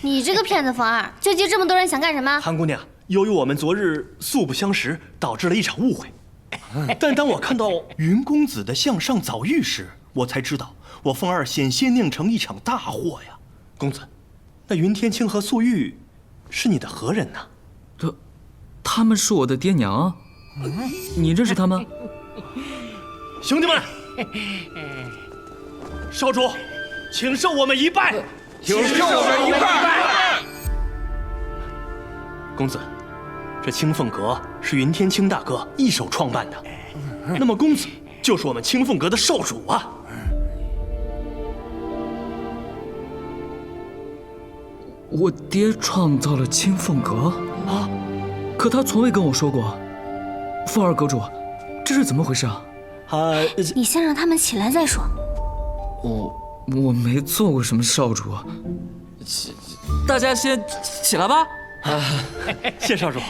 你这个骗子冯二，纠集这么多人想干什么？韩姑娘，由于我们昨日素不相识，导致了一场误会。但当我看到云公子的向上早遇时，我才知道我凤二险些酿成一场大祸呀！公子，那云天青和素玉是你的何人呢？这，他们是我的爹娘啊！你认识他们？兄弟们，少主，请受我们一拜。请受我们一拜。公子，这青凤阁是云天青大哥一手创办的，那么公子就是我们青凤阁的少主啊。我爹创造了青凤阁啊，可他从未跟我说过。凤儿阁主，这是怎么回事啊？啊，你先让他们起来再说。我。我没做过什么少主，起大家先起来吧。啊 谢少主。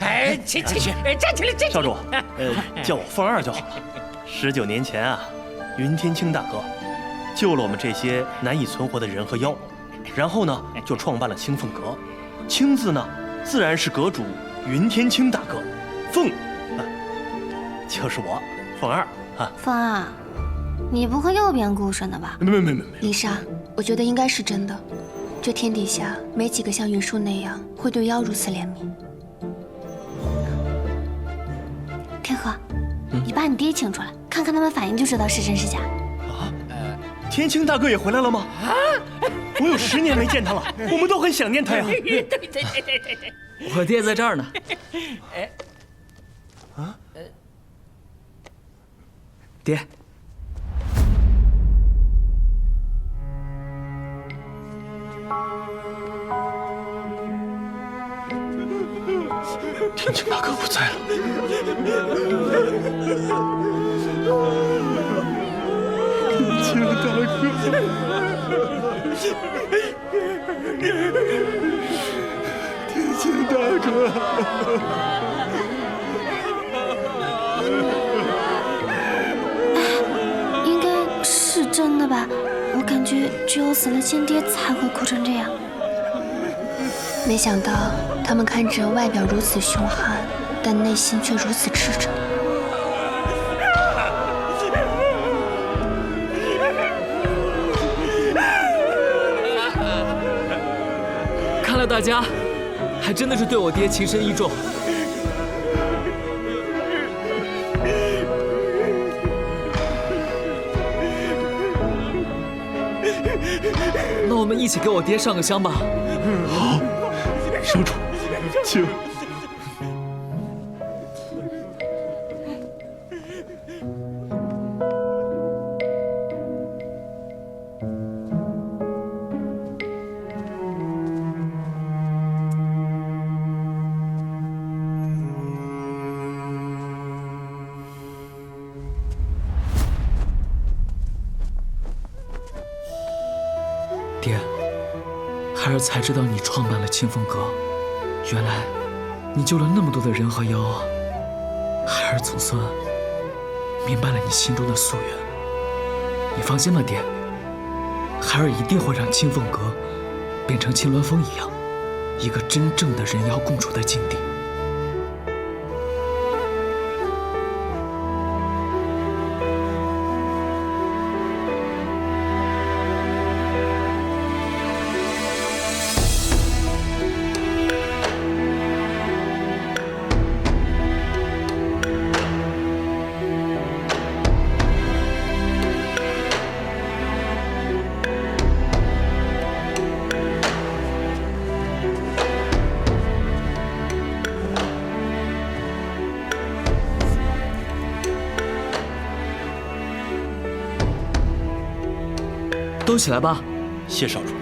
哎，起起去，站起来，站起来。少主，呃，叫我凤二就好了。十九年前啊，云天青大哥救了我们这些难以存活的人和妖，然后呢，就创办了青凤阁。青字呢，自然是阁主云天青大哥。凤，就是我，凤二啊。凤二。你不会又编故事呢吧？没没没没没。李莎，我觉得应该是真的。这天底下没几个像云舒那样会对妖如此怜悯。天河，你把你爹请出来，看看他们反应就知道是真是假。啊？天青大哥也回来了吗？啊！我有十年没见他了，我们都很想念他呀。对对对对对。我爹在这儿呢。哎。啊？爹。天青大哥不在了，天青大哥，天青大哥，应该是真的吧？我感觉只有死了亲爹才会哭成这样。没想到他们看着外表如此凶悍，但内心却如此赤诚。看来大家还真的是对我爹情深意重。那我们一起给我爹上个香吧。好。少主，请。孩儿才知道你创办了清风阁，原来你救了那么多的人和妖啊！孩儿总算明白了你心中的夙愿。你放心吧，爹，孩儿一定会让清风阁变成青鸾峰一样，一个真正的人妖共处的境地。都起来吧，谢少主。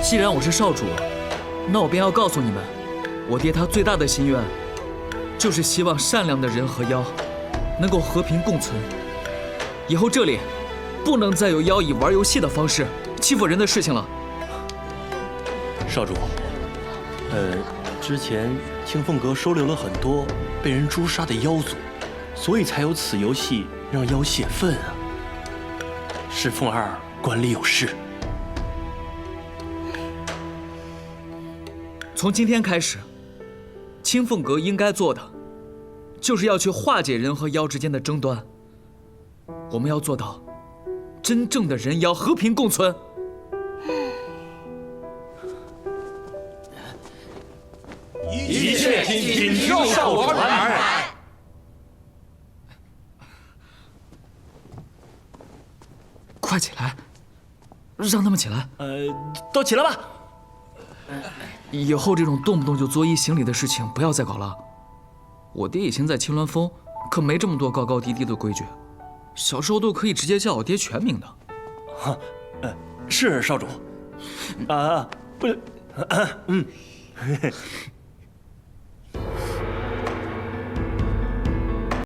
既然我是少主，那我便要告诉你们，我爹他最大的心愿，就是希望善良的人和妖能够和平共存。以后这里不能再有妖以玩游戏的方式欺负人的事情了。少主，呃，之前清风阁收留了很多被人诛杀的妖族。所以才有此游戏让妖泄愤啊！是凤儿管理有失。从今天开始，青凤阁应该做的，就是要去化解人和妖之间的争端。我们要做到，真正的人妖和平共存。一切听听少主安快起来，让他们起来。呃，都起来吧。以后这种动不动就作揖行礼的事情不要再搞了。我爹以前在青鸾峰可没这么多高高低低的规矩，小时候都可以直接叫我爹全名的。哈，呃，是少主。啊，不，嗯。